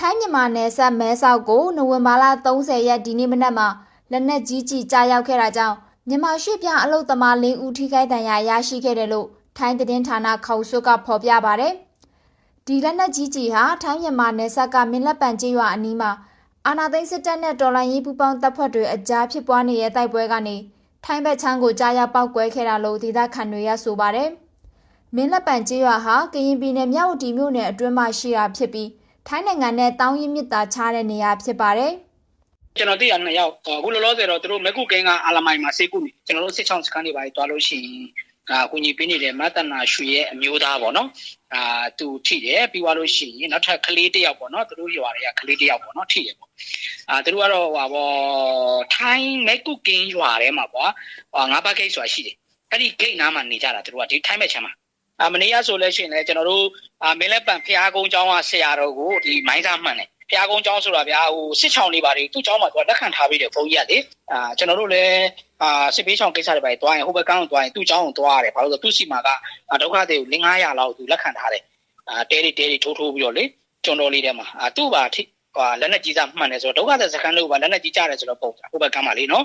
ထိုင်းမြန်မာနယ်စပ်မဲဆောက်ကိုနိုဝင်ဘာလ30ရက်ဒီနေ့မနက်မှာလက်နက်ကြီးကြီးကြားရောက်ခဲ့တာကြောင့်မြန်မာရွှေ့ပြောင်းအလုပ်သမား၄ဦးထိခိုက်ဒဏ်ရာရရှိခဲ့တယ်လို့ထိုင်းသတင်းဌာနခေါက်ဆွတ်ကဖော်ပြပါဗျ။ဒီလက်နက်ကြီးကြီးဟာထိုင်းမြန်မာနယ်စပ်ကမင်းလက်ပံကျေးရွာအနီးမှာအာနာသိန်းစစ်တပ်နဲ့တော်လိုင်းရေးပူးပေါင်းတပ်ဖွဲ့တွေအကြားဖြစ်ပွားနေတဲ့တိုက်ပွဲကနေထိုင်းဘက်ချမ်းကိုကြားရောက်ပောက်ကွဲခဲ့တာလို့ဒေသခံတွေကဆိုပါတယ်။မင်းလက်ပံကျေးရွာဟာကရင်ပြည်နယ်မြဝတီမြို့နယ်အတွင်းမှာရှိတာဖြစ်ပြီး ထိုင်းနိုင်ငံနဲ့တောင်းရင်မြစ်တာခြားတဲ့နေရာဖြစ်ပါတယ်ကျွန်တော်သိရနှစ်ယောက်အခုလောလောဆယ်တော့သူတို့မက်ကုကင်းကအာလမိုင်မှာစေကုနေကျွန်တော်တို့စစ်ချောင်းစခန်းတွေပါတွားလို့ရှိရင်အာအကူညီပေးနေတဲ့မတနာရွှေရဲ့အမျိုးသားပေါ့နော်အာသူထိတယ်ပြီးသွားလို့ရှိရင်နောက်ထပ်ကလေးတစ်ယောက်ပေါ့နော်သူတို့ရွာတွေကကလေးတစ်ယောက်ပေါ့နော်ထိတယ်ပေါ့အာသူတို့ကတော့ဟိုပါထိုင်းမက်ကုကင်းရွာထဲမှာပေါ့ဟာငါးပါးဂိတ်ဆိုတာရှိတယ်အဲ့ဒီဂိတ်နားမှာနေကြတာသူတို့ကဒီထိုင်းမဲ့ချမ်းမှာအာ မနေ့ကဆိုလဲရှိရင်လည်းကျွန်တော်တို့အာမင်းလက်ပံဖျားကုန်းကျောင်းကဆရာတော်ကိုဒီမိုင်းသားမှန်တယ်ဖျားကုန်းကျောင်းဆိုတာဗျာဟိုစစ်ချောင်းတွေပါတွေသူ့ကျောင်းမှာသူကလက်ခံထားပြီးတယ်ဘုန်းကြီးကလေအာကျွန်တော်တို့လည်းအာစစ်ပေးချောင်းကိစ္စတွေပါတွားရင်ဟိုဘက်ကန်းကိုတွားရင်သူ့ကျောင်းကိုတွားရတယ်ဘာလို့လဲဆိုတော့သူ့စီမှာကဒုက္ခတွေကို900လောက်သူလက်ခံထားတယ်အာတဲတွေတဲတွေထိုးထိုးပြီးတော့လေကျွန်တော်လေးထဲမှာအာသူ့ပါထိဟိုလက်နဲ့ကြီးစားမှန်တယ်ဆိုတော့ဒုက္ခတဲ့စကန်လို့ပါလက်နဲ့ကြီးကြတယ်ဆိုတော့ပုံဟိုဘက်ကန်းမှာလေနော်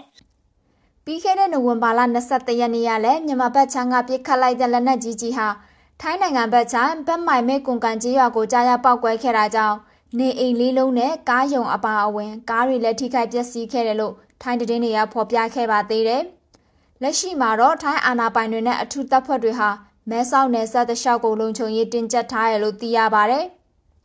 ပြီးခဲ့တဲ့နိုဝင်ဘာလ23ရက်နေ့ကလည်းမြန်မာဘက်ချမ်းကပြစ်ခတ်လိုက်တဲ့လက်နက်ကြီးကြီးဟာထိုင်းနိုင်ငံဘက်ချမ်းဘက်မိုင်မဲကွန်ကန်ကြီးရွာကိုကြားရောက်ပောက်ကွဲခဲ့တာကြောင့်နေအိမ်လေးလုံးနဲ့ကားယုံအပါအဝင်ကားတွေလည်းထိခိုက်ပျက်စီးခဲ့တယ်လို့ထိုင်းသတင်းတွေကဖော်ပြခဲ့ပါသေးတယ်။လက်ရှိမှာတော့ထိုင်းအာဏာပိုင်တွေနဲ့အထူးတပ်ဖွဲ့တွေဟာမဲဆောက်နယ်စပ်တလျှောက်ကိုလုံခြုံရေးတင်းကျပ်ထားရလို့သိရပါဗျ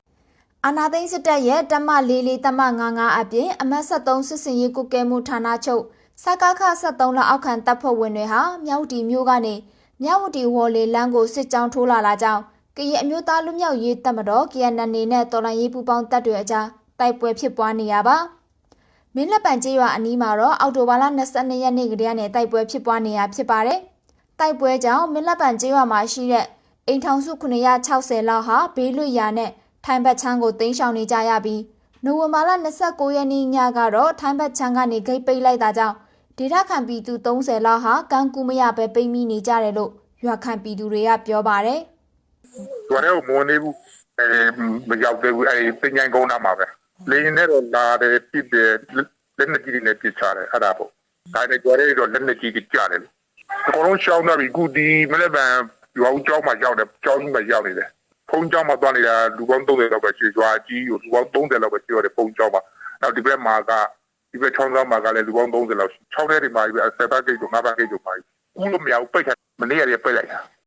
။အာနာသိန်းစစ်တပ်ရဲ့တမလေးလေးတမ99အပြင်အမတ်73စစ်စင်ရေးကုကဲမှုဌာနချုပ် စကခ73လက်အောက်ခံတပ်ဖွဲ့ဝင်တွေဟာမြောက်တီမြို့ကနေမြောက်ဝတီဝေါ်လေလန်းကိုစစ်ကြောင်းထိုးလာတာကြောင့်ကရင်အမျိုးသားလူမျိုးရေးတပ်မတော် KNN နဲ့တော်လိုင်းရေးပူပေါင်းတပ်တွေအကြားတိုက်ပွဲဖြစ်ပွားနေရပါမင်းလက်ပံကျေးရွာအနီးမှာတော့အော်တိုဘာလ22ရက်နေ့ကတည်းကနေတိုက်ပွဲဖြစ်ပွားနေရဖြစ်ပါတယ်တိုက်ပွဲကြောင့်မင်းလက်ပံကျေးရွာမှာရှိတဲ့အိမ်ထောင်စု960လောက်ဟာဘေးလွတ်ရာနဲ့ထိုင်းဘက်ချမ်းကိုတင်းရှောင်နေကြရပြီးနိုဝင်ဘာလ29ရက်နေ့ညကတော့ထိုင်းဘက်ချမ်းကနေဂိတ်ပိတ်လိုက်တာကြောင့် ဒေသခံပြည်သူ30လောက်ဟာကန်းကူမရပဲပိတ်မိနေကြတယ်လို့ရွာခံပြည်သူတွေကပြောပါတယ်။တော်တော့မဝင်နေဘူး။အဲမရောက်သေးဘူး။အဲပညာကုန်းနာမှာပဲ။လေနဲ့တော့လာတယ်ပြစ်တယ်လက်နှစ်ကြီးတွေနဲ့ပြစ်ချတယ်အဲ့ဒါပေါ့။ဒါနဲ့ကြော်ရဲတော့လက်နှစ်ကြီးတွေကြားတယ်။အကုန်လုံးရှောင်းတော့ပြီခုဒီမနေ့ကရွာဦးကျောင်းမှာရောက်တယ်ကျောင်းကြီးမှာရောက်နေတယ်။ဖုန်းကျောင်းမှာသွားနေတာလူပေါင်း30လောက်ပဲရှိရွာကြီးကိုလူပေါင်း30လောက်ပဲရှိရတယ်ဖုန်းကျောင်းမှာ။နောက်ဒီဘက်မှာက ဒီဘက်ချောင်းဆောင်မှာကလည်းလူပေါင်း30လောက်6ထဲဒီမှာပဲဆယ်ပါးဂိတ်တို့၅ပါးဂိတ်တို့ပါဘူး။ဦးလို့မရဘူးပိတ်ထားမနေ့ကလေးပိတ်လိုက်တာ။